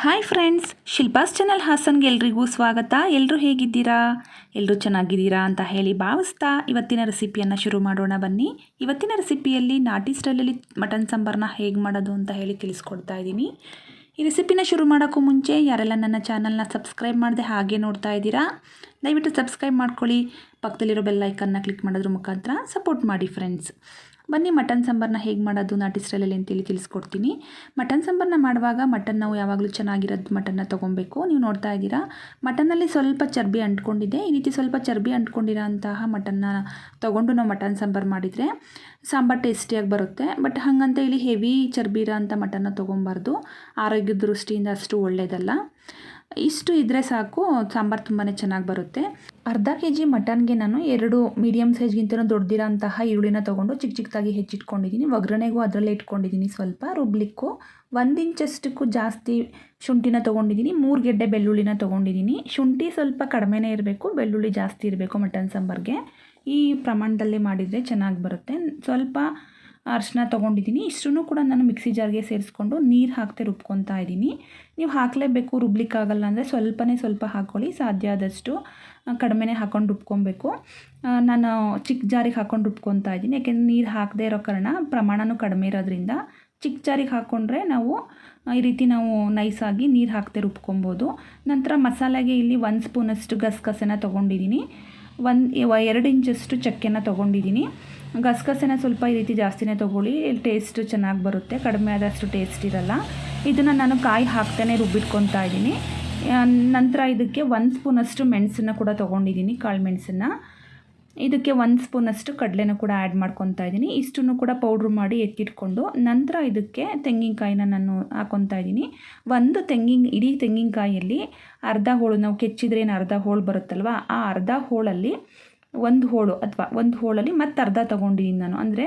Hi friends Shilpa's channel ಹಾಸನ್ಗೆ ಎಲ್ರಿಗೂ ಸ್ವಾಗತ. ಎಲ್ಲರೂ ಹೇಗಿದ್ದೀರಾ? ಎಲ್ಲರೂ ಚೆನ್ನಾಗಿದ್ದೀರಾ ಅಂತ ಹೇಳಿ ಭಾವಿಸ್ತಾ ಇವತ್ತಿನ ರೆಸಿಪಿಯನ್ನು ಶುರು ಮಾಡೋಣ ಬನ್ನಿ. ಇವತ್ತಿನ ರೆಸಿಪಿಯಲ್ಲಿ ನಾಟಿ ಸ್ಟೈಲಲ್ಲಿ ಮಟನ್ ಸಾಂಬಾರನ್ನ ಹೇಗೆ ಮಾಡೋದು ಅಂತ ಹೇಳಿ ತಿಳಿಸ್ಕೊಡ್ತಾ ಇದ್ದೀನಿ. ಈ ರೆಸಿಪಿನ ಶುರು ಮಾಡೋಕ್ಕೂ ಮುಂಚೆ ಯಾರೆಲ್ಲ ನನ್ನ ಚಾನಲ್ನ ಸಬ್ಸ್ಕ್ರೈಬ್ ಮಾಡದೆ ಹಾಗೆ ನೋಡ್ತಾ ಇದ್ದೀರಾ, ದಯವಿಟ್ಟು ಸಬ್ಸ್ಕ್ರೈಬ್ ಮಾಡ್ಕೊಳ್ಳಿ. ಪಕ್ಕದಲ್ಲಿರೋ ಬೆಲ್ ಐಕನ್ನ ಕ್ಲಿಕ್ ಮಾಡೋದ್ರ ಮುಖಾಂತರ ಸಪೋರ್ಟ್ ಮಾಡಿ ಫ್ರೆಂಡ್ಸ್ ಬನ್ನಿ ಮಟನ್ ಸಾಂಬಾರನ್ನ ಹೇಗೆ ಮಾಡೋದು ನಾಟಿ ಸ್ಟೈಲಲ್ಲಿ ಅಂತೇಳಿ ತಿಳಿಸ್ಕೊಡ್ತೀನಿ. ಮಟನ್ ಸಾಂಬಾರನ್ನ ಮಾಡುವಾಗ ಮಟನ್ ನಾವು ಯಾವಾಗಲೂ ಚೆನ್ನಾಗಿರೋದು ಮಟನ್ನ ತೊಗೊಬೇಕು. ನೀವು ನೋಡ್ತಾ ಇದ್ದೀರಾ, ಮಟನ್ನಲ್ಲಿ ಸ್ವಲ್ಪ ಚರ್ಬಿ ಅಂಟ್ಕೊಂಡಿದೆ. ಈ ರೀತಿ ಸ್ವಲ್ಪ ಚರ್ಬಿ ಅಂಟ್ಕೊಂಡಿರೋ ಅಂತಹ ಮಟನ್ನ ತೊಗೊಂಡು ನಾವು ಮಟನ್ ಸಾಂಬಾರು ಮಾಡಿದರೆ ಸಾಂಬಾರು ಟೇಸ್ಟಿಯಾಗಿ ಬರುತ್ತೆ. ಬಟ್ ಹಾಗಂತ ಇಲ್ಲಿ ಹೆವಿ ಚರ್ಬಿ ಇರೋ ಅಂಥ ಮಟನ್ನ ತೊಗೊಬಾರ್ದು. ಆರೋಗ್ಯದ ದೃಷ್ಟಿಯಿಂದ ಅಷ್ಟು ಒಳ್ಳೆಯದಲ್ಲ ಇಷ್ಟು ಇದ್ದರೆ ಸಾಕು, ಸಾಂಬಾರು ತುಂಬಾ ಚೆನ್ನಾಗಿ ಬರುತ್ತೆ. ಅರ್ಧ ಕೆ ಜಿ ಮಟನ್ಗೆ ನಾನು ಎರಡು ಮೀಡಿಯಮ್ ಸೈಜ್ಗಿಂತ ದೊಡ್ಡದಿರೋ ಅಂತಹ ಈರುಳ್ಳಿನ ತೊಗೊಂಡು ಚಿಕ್ಕ ಚಿಕ್ಕದಾಗಿ ಹೆಚ್ಚಿಟ್ಕೊಂಡಿದ್ದೀನಿ. ಒಗ್ಗರಣೆಗೂ ಅದರಲ್ಲೇ ಇಟ್ಕೊಂಡಿದ್ದೀನಿ ಸ್ವಲ್ಪ, ರುಬ್ಲಿಕ್ಕೂ. ಒಂದು ಇಂಚಷ್ಟಕ್ಕೂ ಜಾಸ್ತಿ ಶುಂಠಿನ ತೊಗೊಂಡಿದ್ದೀನಿ, ಮೂರು ಗೆಡ್ಡೆ ಬೆಳ್ಳುಳ್ಳಿನ ತೊಗೊಂಡಿದ್ದೀನಿ. ಶುಂಠಿ ಸ್ವಲ್ಪ ಕಡಿಮೆನೇ ಇರಬೇಕು, ಬೆಳ್ಳುಳ್ಳಿ ಜಾಸ್ತಿ ಇರಬೇಕು ಮಟನ್ ಸಾಂಬಾರಿಗೆ. ಈ ಪ್ರಮಾಣದಲ್ಲಿ ಮಾಡಿದರೆ ಚೆನ್ನಾಗಿ ಬರುತ್ತೆ. ಸ್ವಲ್ಪ ಅರಿಶಿನ ತೊಗೊಂಡಿದ್ದೀನಿ. ಇಷ್ಟನ್ನು ಕೂಡ ನಾನು ಮಿಕ್ಸಿ ಜಾರ್ಗೆ ಸೇರಿಸ್ಕೊಂಡು ನೀರು ಹಾಕ್ತೆ ರುಬ್ಕೊತಾ ಇದ್ದೀನಿ. ನೀವು ಹಾಕಲೇಬೇಕು, ರುಬ್ಲಿಕ್ಕಾಗಲ್ಲ ಅಂದರೆ ಸ್ವಲ್ಪನೇ ಸ್ವಲ್ಪ ಹಾಕ್ಕೊಳ್ಳಿ ಸಾಧ್ಯ ಆದಷ್ಟು ಕಡಿಮೆನೇ ಹಾಕ್ಕೊಂಡು ರುಬ್ಕೊಬೇಕು. ನಾನು ಚಿಕ್ಕ ಜಾರಿಗೆ ಹಾಕ್ಕೊಂಡು ರುಬ್ಕೊತಾ ಇದ್ದೀನಿ. ಯಾಕೆಂದರೆ ನೀರು ಹಾಕದೇ ಇರೋ ಕಾರಣ ಪ್ರಮಾಣವೂ ಕಡಿಮೆ ಇರೋದ್ರಿಂದ ಚಿಕ್ಕ ಜಾರಿಗೆ ಹಾಕ್ಕೊಂಡ್ರೆ ನಾವು ಈ ರೀತಿ ನಾವು ನೈಸಾಗಿ ನೀರು ಹಾಕ್ತೆ ರುಬ್ಕೊಬೋದು. ನಂತರ ಮಸಾಲೆಗೆ ಇಲ್ಲಿ ಒಂದು ಸ್ಪೂನಷ್ಟು ಗಸಗಸೆನ ತೊಗೊಂಡಿದ್ದೀನಿ. ಒಂದು, ಎರಡು ಇಂಚಷ್ಟು ಚಕ್ಕೆನ ತೊಗೊಂಡಿದ್ದೀನಿ. ಗಸಗಸೆನ ಸ್ವಲ್ಪ ಈ ರೀತಿ ಜಾಸ್ತಿನೇ ತೊಗೊಳ್ಳಿ. ಟೇಸ್ಟ್ ಚೆನ್ನಾಗಿ ಬರುತ್ತೆ. ಕಡಿಮೆ ಆದಷ್ಟು ಟೇಸ್ಟ್ ಇರಲ್ಲ. ಇದನ್ನು ನಾನು ಕಾಯಿ ಹಾಕ್ತಾನೆ ರುಬ್ಬಿಟ್ಕೊತಾ ಇದ್ದೀನಿ. ನಂತರ ಇದಕ್ಕೆ ಒಂದು ಸ್ಪೂನಷ್ಟು ಮೆಣಸನ್ನು ಕೂಡ ತೊಗೊಂಡಿದ್ದೀನಿ, ಕಾಳು ಮೆಣಸನ್ನು. ಇದಕ್ಕೆ ಒಂದು ಸ್ಪೂನಷ್ಟು ಕಡಲೆನೂ ಕೂಡ ಆ್ಯಡ್ ಮಾಡ್ಕೊತಾ ಇದ್ದೀನಿ. ಇಷ್ಟನ್ನು ಕೂಡ ಪೌಡ್ರ್ ಮಾಡಿ ಎತ್ತಿಟ್ಕೊಂಡು ನಂತರ ಇದಕ್ಕೆ ತೆಂಗಿನಕಾಯಿನ ನಾನು ಹಾಕೊತಾ ಇದ್ದೀನಿ. ಒಂದು ತೆಂಗಿನ, ಇಡೀ ತೆಂಗಿನಕಾಯಿಯಲ್ಲಿ ಅರ್ಧ ಹೋಳು, ನಾವು ಕೆಚ್ಚಿದ್ರೆ ಏನು ಅರ್ಧ ಹೋಳು ಬರುತ್ತಲ್ವ, ಆ ಅರ್ಧ ಹೋಳಲ್ಲಿ ಒಂದು ಹೋಳು ಅಥವಾ ಒಂದು ಹೋಳಲ್ಲಿ ಮತ್ತೆ ಅರ್ಧ ತೊಗೊಂಡಿದ್ದೀನಿ ನಾನು. ಅಂದರೆ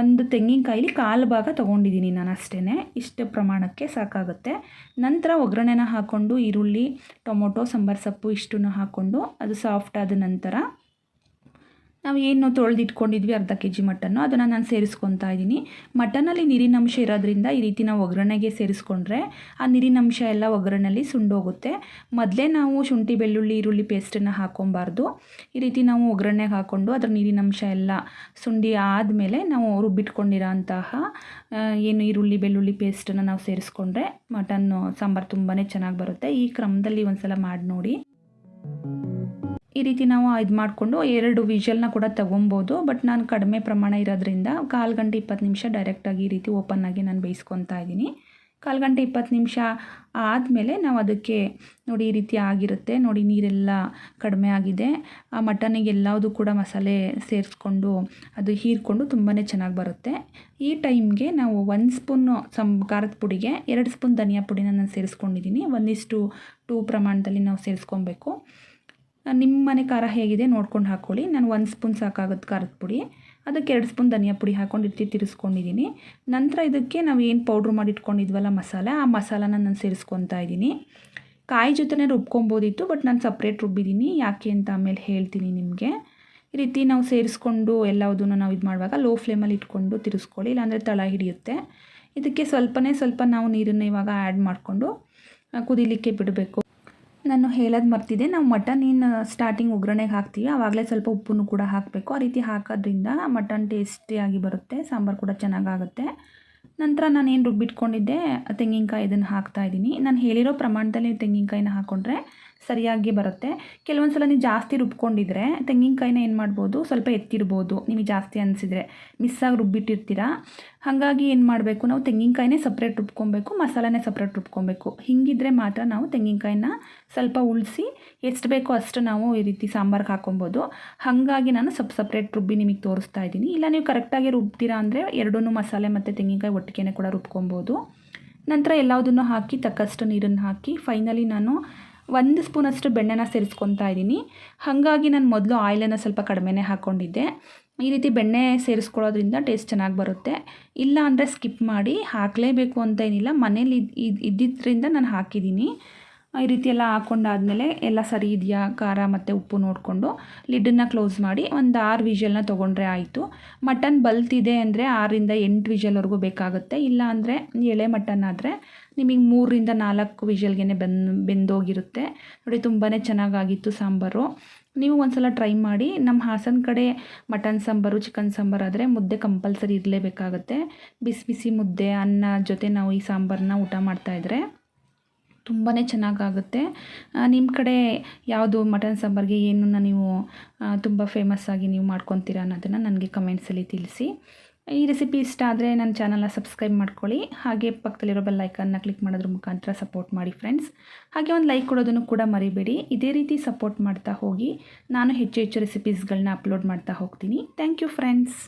ಒಂದು ತೆಂಗಿನಕಾಯಿಲಿ ಕಾಲು ಭಾಗ ತೊಗೊಂಡಿದ್ದೀನಿ ನಾನು ಅಷ್ಟೇ ಇಷ್ಟು ಪ್ರಮಾಣಕ್ಕೆ ಸಾಕಾಗುತ್ತೆ. ನಂತರ ಒಗ್ಗರಣೆನ ಹಾಕ್ಕೊಂಡು ಈರುಳ್ಳಿ, ಟೊಮೊಟೊ, ಸಂಬಾರ್ ಸೊಪ್ಪು ಇಷ್ಟನ್ನು ಹಾಕ್ಕೊಂಡು ಅದು ಸಾಫ್ಟ್ ಆದ ನಂತರ ನಾವು ಏನು ತೊಳೆದಿಟ್ಕೊಂಡಿದ್ವಿ ಅರ್ಧ ಕೆ ಜಿ ಮಟನ್ನು ಅದನ್ನು ನಾನು ಸೇರಿಸ್ಕೊತಾ ಇದ್ದೀನಿ. ಮಟನಲ್ಲಿ ನೀರಿನಂಶ ಇರೋದ್ರಿಂದ ಈ ರೀತಿ ನಾವು ಒಗ್ಗರಣೆಗೆ ಸೇರಿಸ್ಕೊಂಡ್ರೆ ಆ ನೀರಿನಂಶ ಎಲ್ಲ ಒಗ್ಗರಣೆಯಲ್ಲಿ ಸುಂಡೋಗುತ್ತೆ. ಮೊದಲೇ ನಾವು ಶುಂಠಿ, ಬೆಳ್ಳುಳ್ಳಿ, ಈರುಳ್ಳಿ ಪೇಸ್ಟನ್ನು ಹಾಕೊಬಾರ್ದು ಈ ರೀತಿ ನಾವು ಒಗ್ಗರಣೆಗೆ ಹಾಕ್ಕೊಂಡು ಅದರ ನೀರಿನಂಶ ಎಲ್ಲ ಸುಂಡಿ ಆದಮೇಲೆ ನಾವು ರುಬ್ಬಿಟ್ಕೊಂಡಿರೋ ಅಂತಹ ಏನು ಈರುಳ್ಳಿ, ಬೆಳ್ಳುಳ್ಳಿ ಪೇಸ್ಟನ್ನು ನಾವು ಸೇರಿಸ್ಕೊಂಡ್ರೆ ಮಟನ್ನು ಸಾಂಬಾರು ತುಂಬಾ ಚೆನ್ನಾಗಿ ಬರುತ್ತೆ. ಈ ಕ್ರಮದಲ್ಲಿ ಒಂದು ಸಲ ಮಾಡಿ ನೋಡಿ ಈ ರೀತಿ ನಾವು ಇದು ಮಾಡಿಕೊಂಡು ಎರಡು ವಿಷಲ್ನ ಕೂಡ ತೊಗೊಬೋದು. ಬಟ್ ನಾನು ಕಡಿಮೆ ಪ್ರಮಾಣ ಇರೋದ್ರಿಂದ ಕಾಲು ಗಂಟೆ ಇಪ್ಪತ್ತು ನಿಮಿಷ ಡೈರೆಕ್ಟಾಗಿ ಈ ರೀತಿ ಓಪನ್ ಆಗಿ ನಾನು ಬೇಯಿಸ್ಕೊತಾ ಇದ್ದೀನಿ. ಕಾಲು ಗಂಟೆ ಇಪ್ಪತ್ತು ನಿಮಿಷ ಆದಮೇಲೆ ನಾವು ಅದಕ್ಕೆ ನೋಡಿ ಈ ರೀತಿ ಆಗಿರುತ್ತೆ. ನೋಡಿ ನೀರೆಲ್ಲ ಕಡಿಮೆ ಆಗಿದೆ. ಆ ಮಟನಿಗೆ ಎಲ್ಲದೂ ಕೂಡ ಮಸಾಲೆ ಸೇರಿಸ್ಕೊಂಡು ಅದು ಹೀರ್ಕೊಂಡು ತುಂಬಾ ಚೆನ್ನಾಗಿ ಬರುತ್ತೆ. ಈ ಟೈಮ್ಗೆ ನಾವು ಒಂದು ಸ್ಪೂನು ಸಂ, ಖಾರದ ಪುಡಿಗೆ ಎರಡು ಸ್ಪೂನ್ ಧನಿಯಾ ಪುಡಿನ ನಾನು ಸೇರಿಸ್ಕೊಂಡಿದ್ದೀನಿ. ಒಂದಿಷ್ಟು ಟೂ ಪ್ರಮಾಣದಲ್ಲಿ ನಾವು ಸೇರಿಸ್ಕೊಬೇಕು. ನಿಮ್ಮ ಮನೆ ಖಾರ ಹೇಗಿದೆ ನೋಡ್ಕೊಂಡು ಹಾಕ್ಕೊಳ್ಳಿ ನಾನು ಒಂದು ಸ್ಪೂನ್ ಸಾಕಾಗುತ್ತೆ ಖಾರದ ಪುಡಿ, ಅದಕ್ಕೆ ಎರಡು ಸ್ಪೂನ್ ಧನಿಯಾ ಪುಡಿ ಹಾಕ್ಕೊಂಡು ಇರ್ತಿ ತಿರ್ಸ್ಕೊಂಡಿದ್ದೀನಿ ನಂತರ ಇದಕ್ಕೆ ನಾವು ಏನು ಪೌಡ್ರ್ ಮಾಡಿ ಇಟ್ಕೊಂಡಿದ್ವಲ್ಲ ಮಸಾಲೆ, ಆ ಮಸಾಲಾನ ನಾನು ಸೇರಿಸ್ಕೊತಾ ಇದ್ದೀನಿ ಕಾಯಿ ಜೊತೆನೇ ರುಬ್ಕೊಬೋದಿತ್ತು ಬಟ್ ನಾನು ಸಪ್ರೇಟ್ ರುಬ್ಬಿದ್ದೀನಿ ಯಾಕೆ ಅಂತ ಆಮೇಲೆ ಹೇಳ್ತೀನಿ ನಿಮಗೆ. ಈ ರೀತಿ ನಾವು ಸೇರಿಸ್ಕೊಂಡು ಎಲ್ಲದನ್ನು ನಾವು ಇದು ಮಾಡುವಾಗ ಲೋ ಫ್ಲೇಮಲ್ಲಿ ಇಟ್ಕೊಂಡು ತಿರ್ಸ್ಕೊಳ್ಳಿ, ಇಲ್ಲಾಂದರೆ ತಳ ಹಿಡಿಯುತ್ತೆ. ಇದಕ್ಕೆ ಸ್ವಲ್ಪನೇ ಸ್ವಲ್ಪ ನಾವು ನೀರನ್ನು ಇವಾಗ ಆ್ಯಡ್ ಮಾಡಿಕೊಂಡು ಕುದಿಲಿಕ್ಕೆ ಬಿಡಬೇಕು. ನಾನು ಹೇಳೋದು ಮರ್ತಿದೆ ನಾವು ಮಟನ್ ಏನು ಸ್ಟಾರ್ಟಿಂಗ್ ಒಗ್ಗರಣೆಗೆ ಹಾಕ್ತೀವಿ. ಆವಾಗಲೇ ಸ್ವಲ್ಪ ಉಪ್ಪನ್ನು ಕೂಡ ಹಾಕಬೇಕು. ಆ ರೀತಿ ಹಾಕೋದ್ರಿಂದ ಮಟನ್ ಟೇಸ್ಟಿಯಾಗಿ ಬರುತ್ತೆ. ಸಾಂಬಾರು ಕೂಡ ಚೆನ್ನಾಗಾಗುತ್ತೆ. ನಂತರ ನಾನು ಏನು ರುಬ್ಬಿಟ್ಕೊಂಡಿದ್ದೆ, ತೆಂಗಿನಕಾಯಿ ಇದನ್ನು ಹಾಕ್ತಾಯಿದ್ದೀನಿ ನಾನು ಹೇಳಿರೋ ಪ್ರಮಾಣದಲ್ಲಿ ತೆಂಗಿನಕಾಯಿನ ಹಾಕ್ಕೊಂಡ್ರೆ ಸರಿಯಾಗಿ ಬರುತ್ತೆ. ಕೆಲವೊಂದು ಸಲ ನೀವು ಜಾಸ್ತಿ ರುಬ್ಕೊಂಡಿದ್ರೆ ತೆಂಗಿನಕಾಯಿನ ಏನು ಮಾಡ್ಬೋದು, ಸ್ವಲ್ಪ ಎತ್ತಿರ್ಬೋದು. ನಿಮಗೆ ಜಾಸ್ತಿ ಅನಿಸಿದರೆ ಮಿಸ್ಸಾಗಿ ರುಬ್ಬಿಟ್ಟಿರ್ತೀರ? ಹಾಗಾಗಿ ಏನು ಮಾಡಬೇಕು, ನಾವು ತೆಂಗಿನಕಾಯಿನೇ ಸಪ್ರೇಟ್ ರುಬ್ಕೊಬೇಕು, ಮಸಾಲನೇ ಸಪ್ರೇಟ್ ರುಬ್ಕೊಬೇಕು. ಹಿಂಗಿದ್ರೆ ಮಾತ್ರ ನಾವು ತೆಂಗಿನಕಾಯಿನ ಸ್ವಲ್ಪ ಉಳಿಸಿ, ಎಷ್ಟು ಬೇಕೋ ಅಷ್ಟು ನಾವು ಈ ರೀತಿ ಸಾಂಬಾರ್ಗೆ ಹಾಕೊಬೋದು. ಹಾಗಾಗಿ ನಾನು ಸಪ್ ಸಪ್ರೇಟ್ ರುಬ್ಬಿ ನಿಮಗೆ ತೋರಿಸ್ತಾ ಇದ್ದೀನಿ. ಇಲ್ಲ ನೀವು ಕರೆಕ್ಟಾಗಿ ರುಬ್ತೀರಾ ಅಂದರೆ ಎರಡೂ ಮಸಾಲೆ ಮತ್ತು ತೆಂಗಿನಕಾಯಿ ಒಟ್ಟಿಗೆನೇ ಕೂಡ ರುಬ್ಕೊಬೋದು. ನಂತರ ಎಲ್ಲದನ್ನು ಹಾಕಿ, ತಕ್ಕಷ್ಟು ನೀರನ್ನು ಹಾಕಿ ಫೈನಲಿ ನಾನು ಒಂದು ಸ್ಪೂನಷ್ಟು ಬೆಣ್ಣೆನ ಸೇರಿಸ್ಕೊತಾ ಇದ್ದೀನಿ. ಹಾಗಾಗಿ ನಾನು ಮೊದಲು ಆಯಿಲನ್ನು ಸ್ವಲ್ಪ ಕಡಿಮೆನೇ ಹಾಕ್ಕೊಂಡಿದ್ದೆ ಈ ರೀತಿ ಬೆಣ್ಣೆ ಸೇರಿಸ್ಕೊಳ್ಳೋದ್ರಿಂದ ಟೇಸ್ಟ್ ಚೆನ್ನಾಗಿ ಬರುತ್ತೆ. ಇಲ್ಲ ಅಂದರೆ ಸ್ಕಿಪ್ ಮಾಡಿ ಹಾಕಲೇಬೇಕು ಅಂತ ಏನಿಲ್ಲ. ಮನೇಲಿ ಇದ್ದಿದ್ದರಿಂದ ನಾನು ಹಾಕಿದ್ದೀನಿ. ಈ ರೀತಿ ಎಲ್ಲ ಹಾಕ್ಕೊಂಡಾದ್ಮೇಲೆ ಎಲ್ಲ ಸರಿ ಇದೆಯಾ? ಖಾರ ಮತ್ತು ಉಪ್ಪು ನೋಡಿಕೊಂಡು ಲಿಡ್ಡನ್ನು ಕ್ಲೋಸ್ ಮಾಡಿ ಒಂದು ಆರು ವಿಷಲ್ನ ತೊಗೊಂಡ್ರೆ ಆಯಿತು. ಮಟನ್ ಬಲ್ತಿದೆ ಅಂದರೆ ಆರರಿಂದ ಎಂಟು ವಿಷಲ್ವರೆಗೂ ಬೇಕಾಗುತ್ತೆ. ಇಲ್ಲ ಅಂದರೆ ಎಳೆ ಮಟನ್ ಆದರೆ ನಿಮಗೆ ಮೂರರಿಂದ ನಾಲ್ಕು ವಿಷಲ್ಗೆ ಬೆನ್, ಬೆಂದೋಗಿರುತ್ತೆ. ನೋಡಿ ತುಂಬಾ ಚೆನ್ನಾಗಾಗಿತ್ತು ಸಾಂಬಾರು. ನೀವು ಒಂದ್ಸಲ ಟ್ರೈ ಮಾಡಿ. ನಮ್ಮ ಹಾಸನ ಕಡೆ ಮಟನ್ ಸಾಂಬಾರು ಚಿಕನ್ ಸಾಂಬಾರು ಆದರೆ ಮುದ್ದೆ ಕಂಪಲ್ಸರಿ ಇರಲೇಬೇಕಾಗುತ್ತೆ. ಬಿಸಿ ಬಿಸಿ ಮುದ್ದೆ, ಅನ್ನ ಜೊತೆ ನಾವು ಈ ಸಾಂಬಾರನ್ನ ಊಟ ಮಾಡ್ತಾಯಿದ್ರೆ ತುಂಬಾ ಚೆನ್ನಾಗಾಗುತ್ತೆ. ನಿಮ್ಮ ಕಡೆ ಯಾವುದು ಮಟನ್ ಸಾಂಬಾರಿಗೆ ಏನನ್ನ ನೀವು ತುಂಬ ಆಗಿ ನೀವು ಮಾಡ್ಕೊತೀರ ಅನ್ನೋದನ್ನು ನನಗೆ ಕಮೆಂಟ್ಸಲ್ಲಿ ತಿಳಿಸಿ. ಈ ರೆಸಿಪಿ ಇಷ್ಟ ಆದರೆ ನನ್ನ ಚಾನಲ್ನ ಸಬ್ಸ್ಕ್ರೈಬ್ ಮಾಡ್ಕೊಳ್ಳಿ. ಹಾಗೆ ಪಕ್ಕದಲ್ಲಿರೋ ಬೆಲ್ ಐಕನ್ನ ಕ್ಲಿಕ್ ಮಾಡೋದ್ರ ಮುಖಾಂತರ ಸಪೋರ್ಟ್ ಮಾಡಿ ಫ್ರೆಂಡ್ಸ್ ಹಾಗೆ ಒಂದು ಲೈಕ್ ಕೊಡೋದನ್ನು ಕೂಡ ಮರಿಬೇಡಿ. ಇದೇ ರೀತಿ ಸಪೋರ್ಟ್ ಮಾಡ್ತಾ ಹೋಗಿ ನಾನು ಹೆಚ್ಚು ಹೆಚ್ಚು ರೆಸಿಪೀಸ್ಗಳನ್ನ ಅಪ್ಲೋಡ್ ಮಾಡ್ತಾ ಹೋಗ್ತೀನಿ. Thank you friends